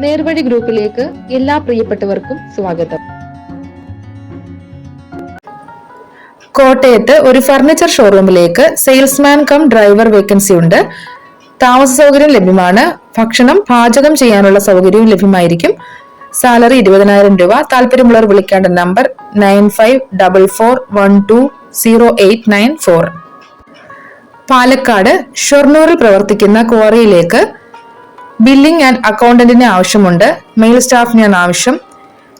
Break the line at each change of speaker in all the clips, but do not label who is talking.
നേർവഴി ഗ്രൂപ്പിലേക്ക് എല്ലാ പ്രിയപ്പെട്ടവർക്കും സ്വാഗതം.
കോട്ടയത്ത് ഒരു ഫർണിച്ചർ ഷോറൂമിലേക്ക് സെയിൽസ്മാൻ കം ഡ്രൈവർ വേക്കൻസി ഉണ്ട്. താമസ സൗകര്യം ലഭ്യമാണ്. ഭക്ഷണം പാചകം ചെയ്യാനുള്ള സൗകര്യവും ലഭ്യമായിരിക്കും. സാലറി ഇരുപതിനായിരം രൂപ. താല്പര്യമുള്ളവർ വിളിക്കേണ്ട number nine five double four one two zero eight nine four. Palakkad ഷൊർണൂരിൽ പ്രവർത്തിക്കുന്ന ക്വാറിയിലേക്ക് ബില്ലിംഗ് ആൻഡ് അക്കൗണ്ടന്റിന് ആവശ്യമുണ്ട്. മെയിൽ സ്റ്റാഫിനാണ് ആവശ്യം.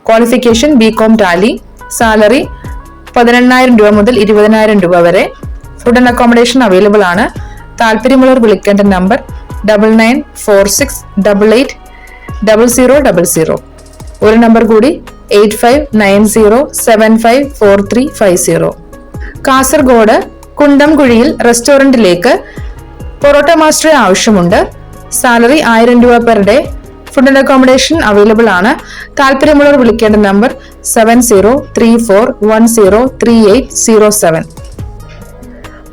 Qualification B Com Tally salary പതിനെണ്ണായിരം രൂപ മുതൽ ഇരുപതിനായിരം രൂപ വരെ. ഫുഡ് ആൻഡ് അക്കോമഡേഷൻ അവൈലബിൾ ആണ്. താല്പര്യമുള്ളവർ വിളിക്കേണ്ട number double nine four six double eight double zero double zero. ഒരു നമ്പർ കൂടി eight five nine zero seven five four three five zero. Kasaragod കുണ്ടംകുഴിയിൽ റെസ്റ്റോറന്റിലേക്ക് പൊറോട്ട മാസ്റ്ററെ ആവശ്യമുണ്ട്. സാലറി ആയിരം രൂപ per day. Food and accommodation available ആണ്. താല്പര്യമുള്ളവർ വിളിക്കേണ്ട number seven zero three four one zero three eight zero seven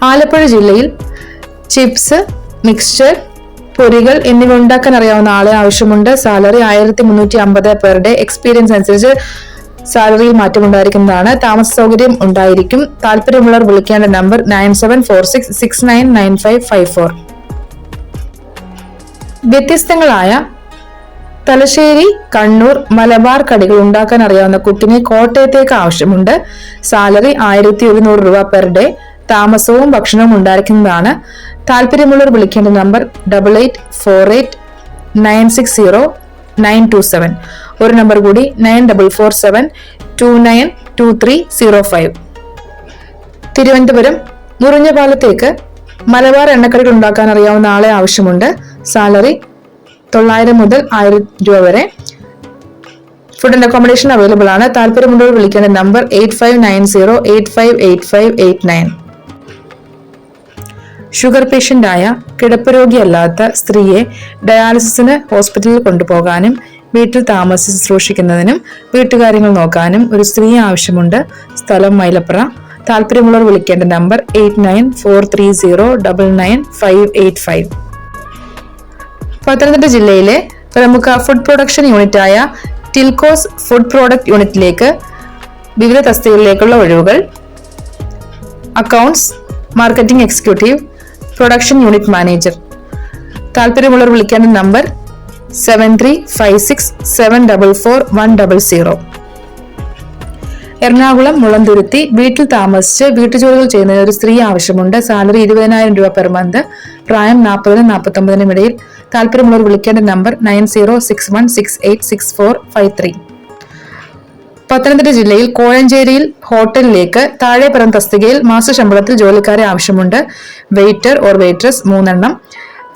Alappuzha ജില്ലയിൽ ചിപ്സ് മിക്സ്ചർ പൊരികൾ എന്നിവ ഉണ്ടാക്കാൻ അറിയാവുന്ന ആളെ ആവശ്യമുണ്ട്. സാലറി ആയിരത്തി മുന്നൂറ്റി അമ്പത് പെർ ഡേ. എക്സ്പീരിയൻസ് അനുസരിച്ച് സാലറിയിൽ മാറ്റമുണ്ടായിരിക്കുന്നതാണ് താമസ സൗകര്യം ഉണ്ടായിരിക്കും. താല്പര്യമുള്ളവർ വിളിക്കേണ്ട number nine seven four six six nine nine five five four വ്യത്യസ്തങ്ങളായ തലശ്ശേരി കണ്ണൂർ മലബാർ കടികൾ ഉണ്ടാക്കാൻ അറിയാവുന്ന കുട്ടിനെ കോട്ടയത്തേക്ക് ആവശ്യമുണ്ട്. സാലറി ആയിരത്തി ഒരുന്നൂറ് രൂപ പെർ ഡേ. താമസവും ഭക്ഷണവും ഉണ്ടായിരിക്കുന്നതാണ്. താല്പര്യമുള്ളവർ വിളിക്കേണ്ട number double eight four eight nine six zero nine two seven ഒരു നമ്പർ കൂടി nine double four seven two nine two three zero five. Thiruvananthapuram മുറിഞ്ഞപാലത്തേക്ക് Malabar എണ്ണക്കടികൾ ഉണ്ടാക്കാൻ അറിയാവുന്ന ആളെ ആവശ്യമുണ്ട്. സാലറി തൊള്ളായിരം മുതൽ ആയിരം രൂപ വരെ. ഫുഡ് ആൻഡ് അക്കോമഡേഷൻ അവൈലബിൾ ആണ്. താല്പര്യമുള്ളവർ വിളിക്കേണ്ട number eight five nine zero eight five eight five eight nine sugar പേഷ്യന്റായ കിടപ്പ് രോഗിയല്ലാത്ത സ്ത്രീയെ ഡയാലിസിസിന് ഹോസ്പിറ്റലിൽ കൊണ്ടുപോകാനും വീട്ടിൽ താമസിച്ച് ശുശ്രൂഷിക്കുന്നതിനും വീട്ടുകാര്യങ്ങൾ നോക്കാനും ഒരു സ്ത്രീ ആവശ്യമുണ്ട്. സ്ഥലം മൈലപ്ര. താല്പര്യമുള്ളവർ വിളിക്കേണ്ട number eight nine four three zero double nine five eight five Pathanamthitta ജില്ലയിലെ പ്രമുഖ ഫുഡ് പ്രൊഡക്ഷൻ യൂണിറ്റായ ടിൽകോസ് ഫുഡ് പ്രോഡക്റ്റ് യൂണിറ്റിലേക്ക് വിവിധ തസ്തികകളിലേക്കുള്ള ഒഴിവുകൾ accounts marketing executive production unit manager താല്പര്യമുള്ളവർ വിളിക്കേണ്ട number seven three five six seven double four one double zero Ernakulam Mulanthuruthy വീട്ടിൽ താമസിച്ച് വീട്ടുജോലികൾ ചെയ്യുന്നതിന് ഒരു സ്ത്രീ ആവശ്യമുണ്ട്. സാലറി ഇരുപതിനായിരം രൂപ പെർ മന്ത്. പ്രായം നാൽപ്പതിനും നാൽപ്പത്തൊമ്പതിനും ഇടയിൽ താല്പര്യമുള്ളവർ വിളിക്കേണ്ട number nine zero six one six eight six four five three. Pathanamthitta ജില്ലയിൽ കോഴഞ്ചേരിയിൽ ഹോട്ടലിലേക്ക് താഴെ പറഞ്ഞ തസ്തികയിൽ മാസശമ്പളത്തിൽ ജോലിക്കാരെ ആവശ്യമുണ്ട്. വെയിറ്റർ ഓർ വെയിറ്റ്രസ് മൂന്നെണ്ണം.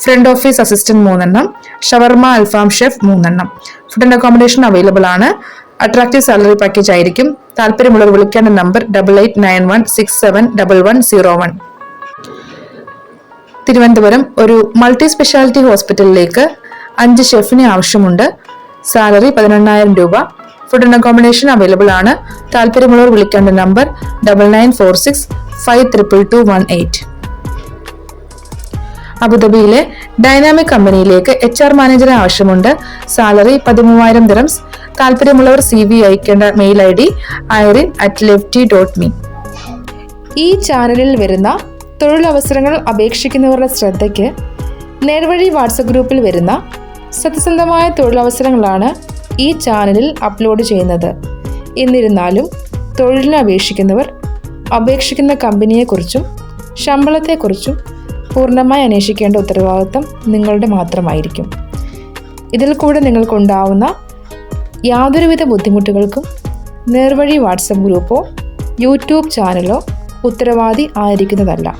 ഫ്രണ്ട് ഓഫീസ് അസിസ്റ്റന്റ് മൂന്നെണ്ണം. ഷവർമ അൽഫാം ഷെഫ് മൂന്നെണ്ണം. ഫുഡ് ആൻഡ് അക്കോമഡേഷൻ അവൈലബിൾ ആണ്. അട്രാക്റ്റീവ് സാലറി പാക്കേജ് ആയിരിക്കും. താല്പര്യമുള്ളവർ വിളിക്കേണ്ട number double eight nine one six seven double one zero one. Thiruvananthapuram ഒരു മൾട്ടി സ്പെഷ്യാലിറ്റി ഹോസ്പിറ്റലിലേക്ക് അഞ്ച് ഷെഫിനെ ആവശ്യമുണ്ട്. സാലറി പതിനെണ്ണായിരം രൂപ. ഫുഡ് ആൻഡ് അക്കോമഡേഷൻ അവൈലബിൾ ആണ്. താല്പര്യമുള്ളവർ വിളിക്കേണ്ട number double nine four six five triple two one eight അബുദാബിയിലെ ഡൈനാമിക് കമ്പനിയിലേക്ക് എച്ച് ആർ മാനേജറെ ആവശ്യമുണ്ട്. സാലറി പതിമൂവായിരം ദിറംസ് താല്പര്യമുള്ളവർ സി വി അയക്കേണ്ട mail I D Irene at lefty dot me ഈ ചാനലിൽ വരുന്ന തൊഴിലവസരങ്ങൾ അപേക്ഷിക്കുന്നവരുടെ ശ്രദ്ധയ്ക്ക് നേർവഴി വാട്സപ്പ് ഗ്രൂപ്പിൽ വരുന്ന സത്യസന്ധമായ തൊഴിലവസരങ്ങളാണ് ഈ ചാനലിൽ അപ്ലോഡ് ചെയ്യുന്നത്. എന്നിരുന്നാലും തൊഴിലിന് അപേക്ഷിക്കുന്നവർ അപേക്ഷിക്കുന്ന കമ്പനിയെക്കുറിച്ചും ശമ്പളത്തെക്കുറിച്ചും പൂർണമായി അന്വേഷിക്കേണ്ട ഉത്തരവാദിത്തം നിങ്ങളുടെ മാത്രമായിരിക്കും. ഇതിൽ കൂടെ നിങ്ങൾക്കുണ്ടാവുന്ന യാതൊരുവിധ ബുദ്ധിമുട്ടുകൾക്കും നേർവഴി വാട്സപ്പ് ഗ്രൂപ്പോ യൂട്യൂബ് ചാനലോ ഉത്തരവാദി ആയിരിക്കുന്നതല്ല.